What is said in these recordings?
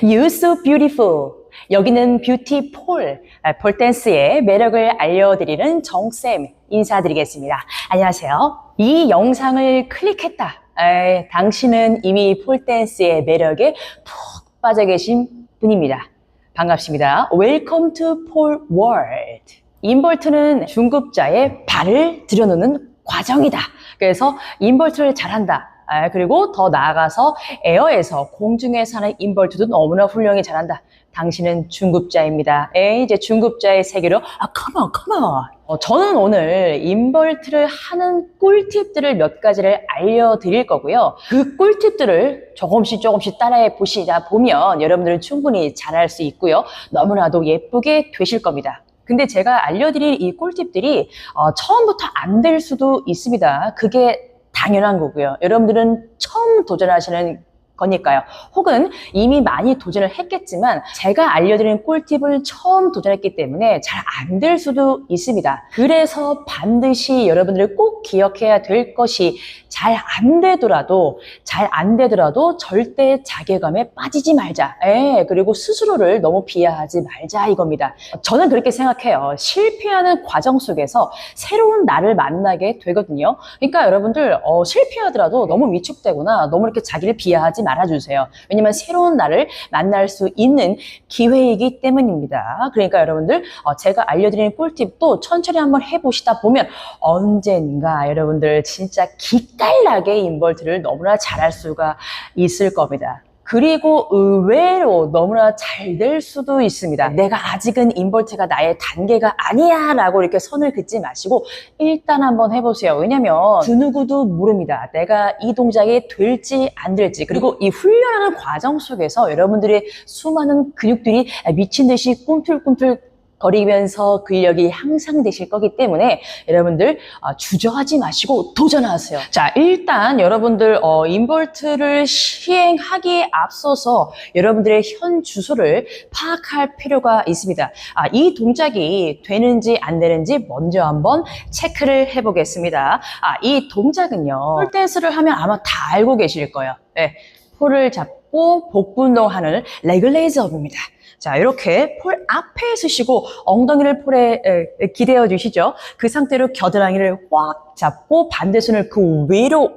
You so beautiful. 여기는 뷰티 폴, 아, 폴댄스의 매력을 알려드리는 정쌤 인사드리겠습니다. 안녕하세요. 이 영상을 클릭했다. 에이, 당신은 이미 폴댄스의 매력에 푹 빠져 계신 분입니다. 반갑습니다. Welcome to Pole World. 인볼트는 중급자의 발을 들여놓는 과정이다. 그래서 인볼트를 잘한다. 아, 그리고 더 나아가서 에어에서 공중에서 하는 인볼트도 너무나 훌륭히 잘한다. 당신은 중급자입니다. 에 이제 중급자의 세계로 아, come on. 어, 저는 오늘 인벌트를 하는 꿀팁들을 몇 가지를 알려드릴 거고요. 그 꿀팁들을 조금씩 조금씩 따라해 보시다 보면 여러분들은 충분히 잘할 수 있고요. 너무나도 예쁘게 되실 겁니다. 근데 제가 알려드릴 이 꿀팁들이 어, 처음부터 안 될 수도 있습니다. 그게 당연한 거고요. 여러분들은 처음 도전하시는 거니까요. 혹은 이미 많이 도전을 했겠지만 제가 알려드린 꿀팁을 처음 도전했기 때문에 잘 안 될 수도 있습니다. 그래서 반드시 여러분들이 꼭 기억해야 될 것이 잘 안 되더라도 잘 안 되더라도 절대 자괴감에 빠지지 말자. 예, 그리고 스스로를 너무 비하하지 말자 이겁니다. 저는 그렇게 생각해요. 실패하는 과정 속에서 새로운 나를 만나게 되거든요. 그러니까 여러분들 어, 실패하더라도 너무 위축되거나 너무 이렇게 자기를 비하하지 말 아주세요. 왜냐면 새로운 나를 만날 수 있는 기회이기 때문입니다. 그러니까 여러분들 어, 제가 알려드리는 꿀팁도 천천히 한번 해보시다 보면 언젠가 여러분들 진짜 기깔나게 인벌트를 너무나 잘할 수가 있을 겁니다. 그리고 의외로 너무나 잘 될 수도 있습니다. 내가 아직은 인벌트가 나의 단계가 아니야 라고 이렇게 선을 긋지 마시고 일단 한번 해보세요. 왜냐면 그 누구도 모릅니다. 내가 이 동작이 될지 안 될지 그리고 이 훈련하는 과정 속에서 여러분들의 수많은 근육들이 미친 듯이 꿈틀꿈틀 거리면서 근력이 향상되실 거기 때문에 여러분들 어, 주저하지 마시고 도전하세요. 자, 일단 여러분들 어, 인볼트를 시행하기에 앞서서 여러분들의 현 주소를 파악할 필요가 있습니다. 아, 이 동작이 되는지 안 되는지 먼저 한번 체크를 해보겠습니다. 아, 이 동작은요. 폴댄스를 하면 아마 다 알고 계실 거예요. 네, 폴을 잡고 복부 운동하는 레글레이즈업입니다. 자, 이렇게 폴 앞에 서시고 엉덩이를 폴에 에, 기대어 주시죠. 그 상태로 겨드랑이를 확 잡고 반대손을 그 위로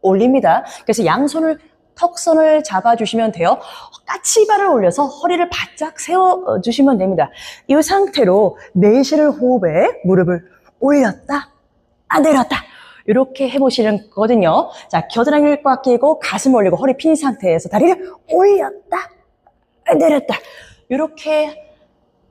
올립니다. 그래서 양손을 턱선을 잡아주시면 돼요. 까치발을 올려서 허리를 바짝 세워주시면 됩니다. 이 상태로 내쉬는 호흡에 무릎을 올렸다, 아, 내렸다. 이렇게 해보시는 거거든요. 자, 겨드랑이를 꽉 끼고 가슴 올리고 허리 핀 상태에서 다리를 올렸다, 아, 내렸다. 이렇게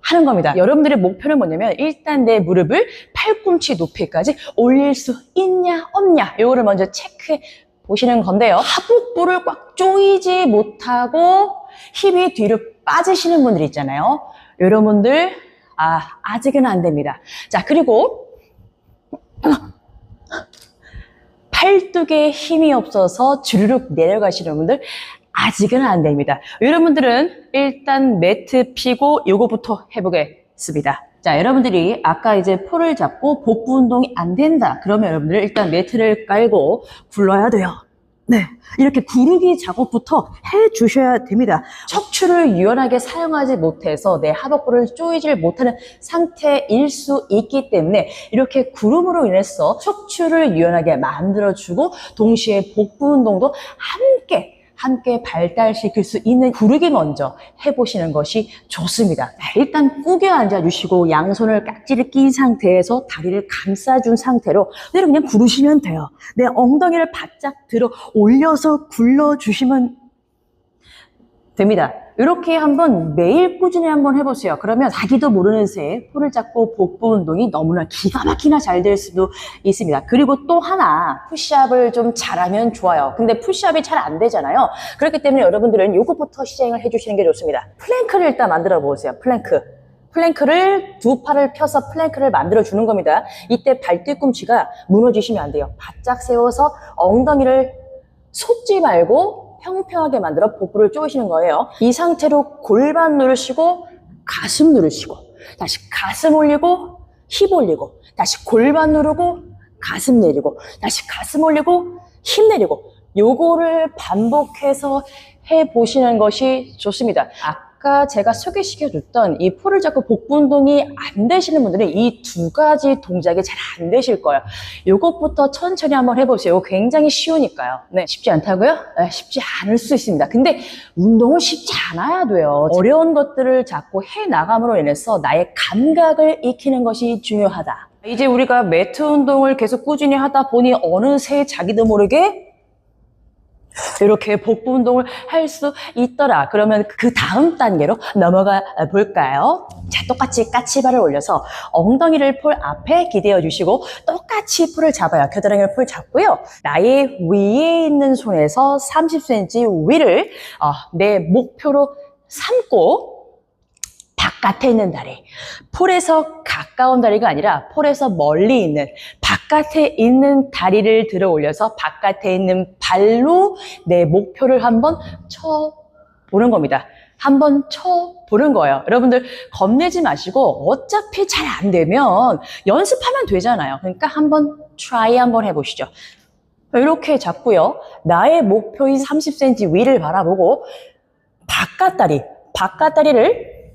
하는 겁니다. 여러분들의 목표는 뭐냐면 일단 내 무릎을 팔꿈치 높이까지 올릴 수 있냐 없냐 이거를 먼저 체크해 보시는 건데요. 하복부를 꽉 조이지 못하고 힙이 뒤로 빠지시는 분들 있잖아요. 여러분들 아 아직은 안 됩니다. 자 그리고 팔뚝에 힘이 없어서 주르륵 내려가시는 분들 아직은 안 됩니다. 여러분들은 일단 매트 피고 요거부터 해보겠습니다. 자, 여러분들이 아까 이제 폴을 잡고 복부 운동이 안 된다. 그러면 여러분들 일단 매트를 깔고 굴러야 돼요. 네. 이렇게 구르기 작업부터 해 주셔야 됩니다. 척추를 유연하게 사용하지 못해서 내 하복부를 조이질 못하는 상태일 수 있기 때문에 이렇게 구름으로 인해서 척추를 유연하게 만들어주고 동시에 복부 운동도 함께 함께 발달시킬 수 있는 구르기 먼저 해보시는 것이 좋습니다. 일단 꾸겨 앉아주시고 양손을 깍지를 낀 상태에서 다리를 감싸준 상태로 그대로 그냥 구르시면 돼요. 내 엉덩이를 바짝 들어 올려서 굴러주시면 됩니다. 이렇게 한번 매일 꾸준히 한번 해보세요. 그러면 자기도 모르는 새에 폴을 잡고 복부 운동이 너무나 기가 막히나 잘 될 수도 있습니다. 그리고 또 하나 푸시업을 좀 잘하면 좋아요. 근데 푸시업이 잘 안 되잖아요. 그렇기 때문에 여러분들은 이것부터 시행을 해주시는 게 좋습니다. 플랭크를 일단 만들어 보세요. 플랭크. 플랭크를 두 팔을 펴서 플랭크를 만들어 주는 겁니다. 이때 발 뒤꿈치가 무너지시면 안 돼요. 바짝 세워서 엉덩이를 솟지 말고 평평하게 만들어 복부를 조이시는 거예요. 이 상태로 골반 누르시고 가슴 누르시고 다시 가슴 올리고 힙 올리고 다시 골반 누르고 가슴 내리고 다시 가슴 올리고 힙 내리고 요거를 반복해서 해보시는 것이 좋습니다. 아 까 제가 소개시켜줬던 이 폴을 잡고 복부 운동이 안 되시는 분들은 이 두 가지 동작이 잘 안 되실 거예요. 이것부터 천천히 한번 해보세요. 이거 굉장히 쉬우니까요. 네, 쉽지 않다고요? 네, 쉽지 않을 수 있습니다. 근데 운동은 쉽지 않아야 돼요. 어려운 것들을 자꾸 해 나감으로 인해서 나의 감각을 익히는 것이 중요하다. 이제 우리가 매트 운동을 계속 꾸준히 하다 보니 어느새 자기도 모르게 이렇게 복부 운동을 할 수 있더라. 그러면 그 다음 단계로 넘어가 볼까요? 자, 똑같이 까치발을 올려서 엉덩이를 폴 앞에 기대어 주시고 똑같이 폴을 잡아요. 겨드랑이를 폴 잡고요. 나의 위에 있는 손에서 30cm 위를 어, 내 목표로 삼고 바깥에 있는 다리, 폴에서 가까운 다리가 아니라 폴에서 멀리 있는 바깥에 있는 다리를 들어 올려서 바깥에 있는 발로 내 목표를 한번 쳐 보는 겁니다. 한번 쳐 보는 거예요. 여러분들 겁내지 마시고 어차피 잘 안 되면 연습하면 되잖아요. 그러니까 한번 try 한번 해보시죠. 이렇게 잡고요. 나의 목표인 30cm 위를 바라보고 바깥 다리, 바깥 다리를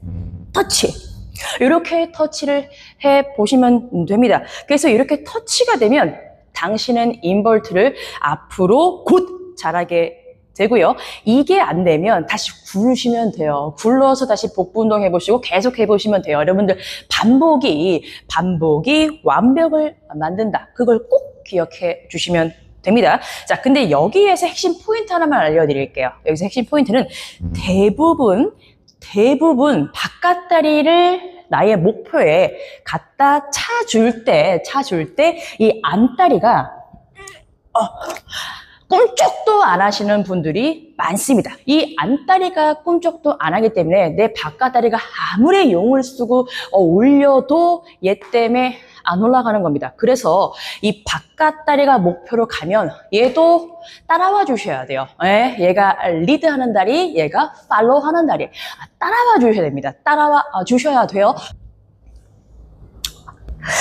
터치. 이렇게 터치를 해 보시면 됩니다. 그래서 이렇게 터치가 되면 당신은 인벌트를 앞으로 곧 잘하게 되고요. 이게 안 되면 다시 굴으시면 돼요. 굴러서 다시 복부 운동 해보시고 계속 해보시면 돼요. 여러분들 반복이 반복이 완벽을 만든다. 그걸 꼭 기억해 주시면 됩니다. 자, 근데 여기에서 핵심 포인트 하나만 알려드릴게요. 여기서 핵심 포인트는 대부분 대부분 바깥다리를 나의 목표에 갖다 차 줄 때, 차 줄 때 이 안다리가 어, 꿈쩍도 안 하시는 분들이 많습니다. 이 안다리가 꿈쩍도 안 하기 때문에 내 바깥다리가 아무리 용을 쓰고 어, 올려도 얘 때문에 안 올라가는 겁니다. 그래서 이 바깥다리가 목표로 가면 얘도 따라와 주셔야 돼요. 예, 얘가 리드하는 다리, 얘가 팔로우하는 다리. 아, 따라와 주셔야 됩니다. 따라와 주셔야 돼요.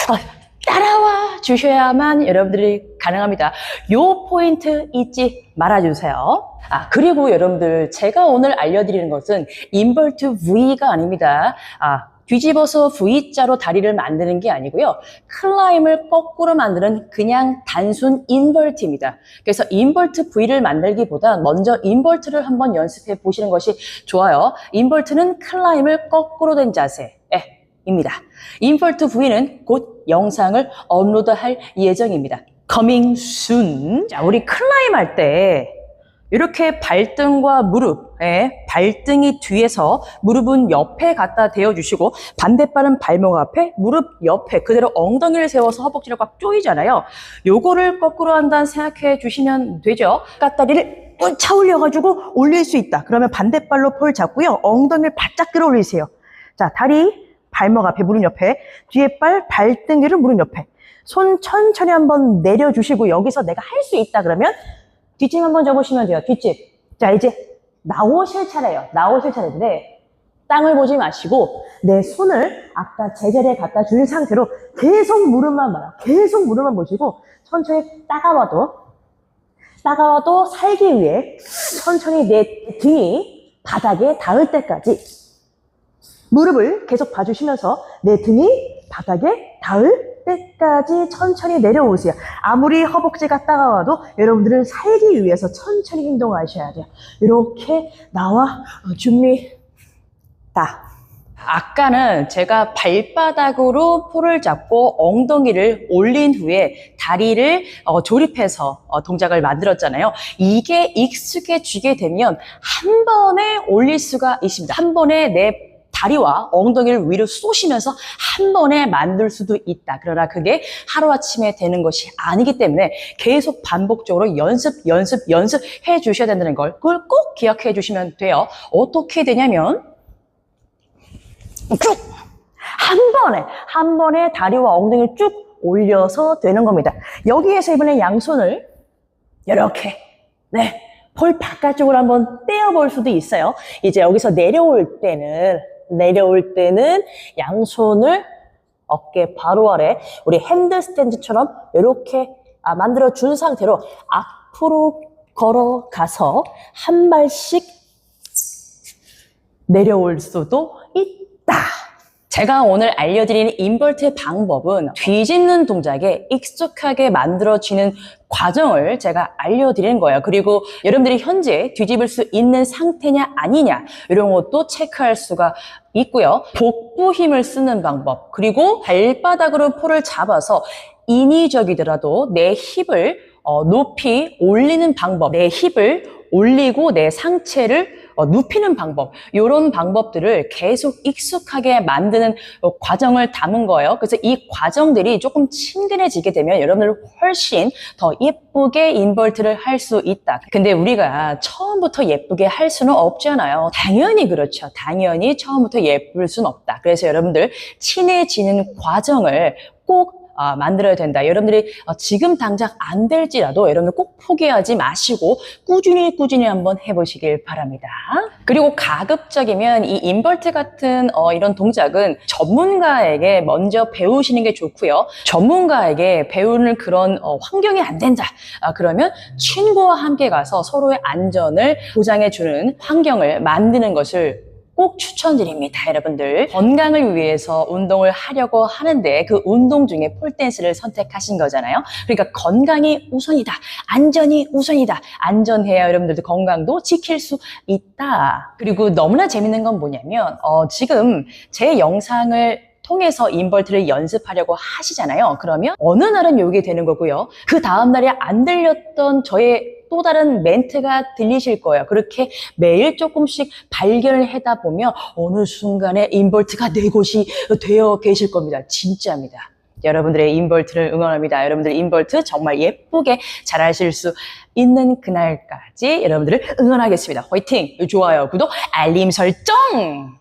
아, 따라와 주셔야만 여러분들이 가능합니다. 요 포인트 잊지 말아주세요. 아, 그리고 여러분들, 제가 오늘 알려드리는 것은 인버트 V가 아닙니다. 아, 뒤집어서 V자로 다리를 만드는 게 아니고요. 클라임을 거꾸로 만드는 그냥 단순 인버트입니다. 그래서 인버트 V를 만들기보다 먼저 인버트를 한번 연습해 보시는 것이 좋아요. 인버트는 클라임을 거꾸로 된 자세. 예, 입니다. 인버트 V는 곧 영상을 업로드할 예정입니다. coming soon. 자, 우리 클라임 할 때 이렇게 발등과 무릎, 예, 발등이 뒤에서 무릎은 옆에 갖다 대어주시고 반대발은 발목 앞에, 무릎 옆에 그대로 엉덩이를 세워서 허벅지를 꽉 조이잖아요. 요거를 거꾸로 한다는 생각해 주시면 되죠. 까다리를 차 올려가지고 올릴 수 있다. 그러면 반대발로 폴 잡고요. 엉덩이를 바짝 끌어올리세요. 자, 다리 발목 앞에 무릎 옆에 뒤에 발 발등 위를 무릎 옆에 손 천천히 한번 내려주시고 여기서 내가 할 수 있다 그러면 뒷짐 한번 접으시면 돼요 뒷짐. 자 이제 나오실 차례예요. 나오실 차례인데 땅을 보지 마시고 내 손을 아까 제자리에 갖다 준 상태로 계속 무릎만 봐요. 계속 무릎만 보시고 천천히 따가워도 따가워도 살기 위해 천천히 내 등이 바닥에 닿을 때까지 무릎을 계속 봐주시면서 내 등이 바닥에 닿을 때까지 천천히 내려오세요. 아무리 허벅지가 따가워도 여러분들은 살기 위해서 천천히 행동하셔야 돼요. 이렇게 나와 준비 다. 아까는 제가 발바닥으로 폴을 잡고 엉덩이를 올린 후에 다리를 어, 조립해서 어, 동작을 만들었잖아요. 이게 익숙해지게 되면 한 번에 올릴 수가 있습니다. 한 번에 내 다리와 엉덩이를 위로 쏘시면서 한 번에 만들 수도 있다. 그러나 그게 하루아침에 되는 것이 아니기 때문에 계속 반복적으로 연습, 연습, 연습 해 주셔야 된다는 걸 그걸 꼭 기억해 주시면 돼요. 어떻게 되냐면 쭉! 한 번에, 한 번에 다리와 엉덩이를 쭉 올려서 되는 겁니다. 여기에서 이번에 양손을 이렇게, 네, 볼 바깥쪽으로 한번 떼어볼 수도 있어요. 이제 여기서 내려올 때는, 내려올 때는 양손을 어깨 바로 아래 우리 핸드스탠드처럼 이렇게 아, 만들어 준 상태로 앞으로 걸어가서 한 발씩 내려올 수도 있다. 제가 오늘 알려드리는 인버트 방법은 뒤집는 동작에 익숙하게 만들어지는 과정을 제가 알려드리는 거예요. 그리고 여러분들이 현재 뒤집을 수 있는 상태냐 아니냐 이런 것도 체크할 수가 있고요. 복부 힘을 쓰는 방법 그리고 발바닥으로 폴을 잡아서 인위적이더라도 내 힙을 어, 높이 올리는 방법, 내 힙을 올리고 내 상체를 어, 눕히는 방법, 이런 방법들을 계속 익숙하게 만드는 어, 과정을 담은 거예요. 그래서 이 과정들이 조금 친근해지게 되면 여러분들 훨씬 더 예쁘게 인벌트를 할 수 있다. 근데 우리가 처음부터 예쁘게 할 수는 없잖아요. 당연히 그렇죠. 당연히 처음부터 예쁠 수는 없다. 그래서 여러분들 친해지는 과정을 꼭 아, 만들어야 된다. 여러분들이 어, 지금 당장 안 될지라도 여러분들 꼭 포기하지 마시고 꾸준히 꾸준히 한번 해보시길 바랍니다. 그리고 가급적이면 이 인벌트 같은 어, 이런 동작은 전문가에게 먼저 배우시는 게 좋고요. 전문가에게 배우는 그런 어, 환경이 안 된다. 아, 그러면 친구와 함께 가서 서로의 안전을 보장해주는 환경을 만드는 것을 꼭 추천드립니다, 여러분들. 건강을 위해서 운동을 하려고 하는데 그 운동 중에 폴댄스를 선택하신 거잖아요. 그러니까 건강이 우선이다. 안전이 우선이다. 안전해야 여러분들도 건강도 지킬 수 있다. 그리고 너무나 재밌는 건 뭐냐면 어, 지금 제 영상을 통해서 인벌트를 연습하려고 하시잖아요. 그러면 어느 날은 요게 되는 거고요. 그 다음 날에 안 들렸던 저의 또 다른 멘트가 들리실 거예요. 그렇게 매일 조금씩 발견을 하다 보면 어느 순간에 인벌트가 네 곳이 되어 계실 겁니다. 진짜입니다. 여러분들의 인벌트를 응원합니다. 여러분들 인벌트 정말 예쁘게 잘 하실 수 있는 그날까지 여러분들을 응원하겠습니다. 화이팅! 좋아요, 구독, 알림 설정!